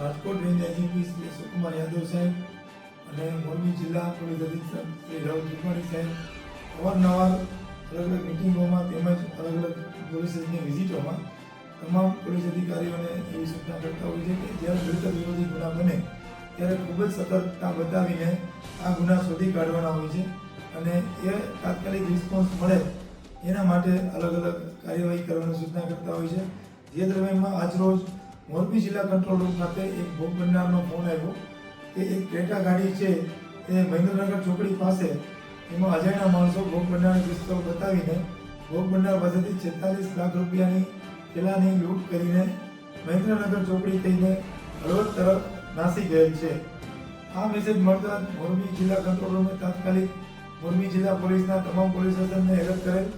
Rajkot range IGP Shri Sukumar Yadav સાહેબ અને મોરબી જિલ્લા પોલીસ અધિક્ષક શ્રી રાહુલ ત્રિપાઠી સાહેબ. અવારનવાર અલગ અલગ મિટિંગોમાં તેમજ અલગ અલગ પોલીસ સ્ટેશનની વિઝિટોમાં તમામ પોલીસ અધિકારીઓને એવી સૂચના કરતા હોય છે કે જ્યારે મિલકત વિરોધી ગુના બને ત્યારે ખૂબ જ સતર્કતા બતાવીને આ ગુના શોધી કાઢવાના હોય છે અને એ તાત્કાલિક રિસ્પોન્સ મળે એના માટે અલગ અલગ કાર્યવાહી કરવાની સૂચના કરતા હોય છે. જે દરમિયાનમાં આજરોજ મોરબી જિલ્લા કંટ્રોલ રૂમ ખાતે એક ભોગ બનનારનો ફોન આવ્યો. કે એક ક્રેટા ગાડી છે. એ મહેન્દ્રનગર ચોકડી પાસે. એમાં અજાણ્યા માણસો ભોગ બનનારને પિસ્તોલ બતાવીને ભોગ બનનાર પાસેથી છેતાલીસ લાખ રૂપિયાની પેલાની લૂંટ કરીને મહેન્દ્રનગર ચોકડી થઈને હળવદ તરફ નાસી ગયેલ છે. આ મેસેજ મળતા મોરબી જિલ્લા કંટ્રોલ રૂમે તાત્કાલિક મોરબી જિલ્લા પોલીસના તમામ પોલીસ સ્ટેશનને એલર્ટ કરેલ.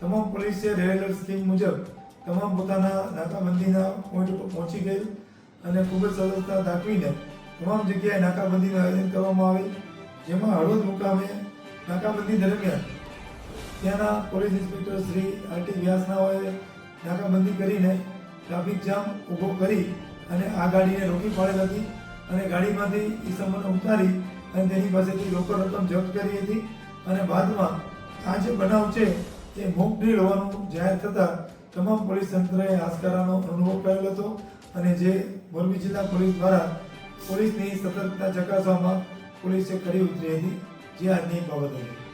તમામ પોલીસે રેડ એલર્ટ સ્કીમ મુજબ તમામ પોતાના નાકાબંધીના પોઈન્ટ ઉપર પહોંચી ગયેલ અને ખૂબ જ સતર્કતા દાખવીને તમામ જગ્યાએ નાકાબંધીનું આયોજન કરવામાં આવી જેમાં હળવદ મુકામે નાકાબંધી દરમિયાન ત્યાંના પોલીસ ઇન્સ્પેક્ટર શ્રી આરટી વ્યાસનાઓએ નાકાબંધી કરીને ટ્રાફિક જામ ઊભો કરી અને આ ગાડીને રોકી પાડેલ હતી અને ગાડીમાંથી ઈસમોને ઉતારી અને તેની પાસેથી રોકડ રકમ જપ્ત કરી હતી અને બાદમાં આ જે બનાવ છે તે મોક ડ્રીલ હોવાનું જાહેર થતાં તમામ પોલીસ તંત્રએ આસકારાનો અનુભવ કર્યો હતો અને જે મોરબી જિલ્લા પોલીસ દ્વારા પોલીસની સતર્કતા ચકાસવામાં પોલીસે કરી ઉતરી હતી જે આજની બાબત હતી.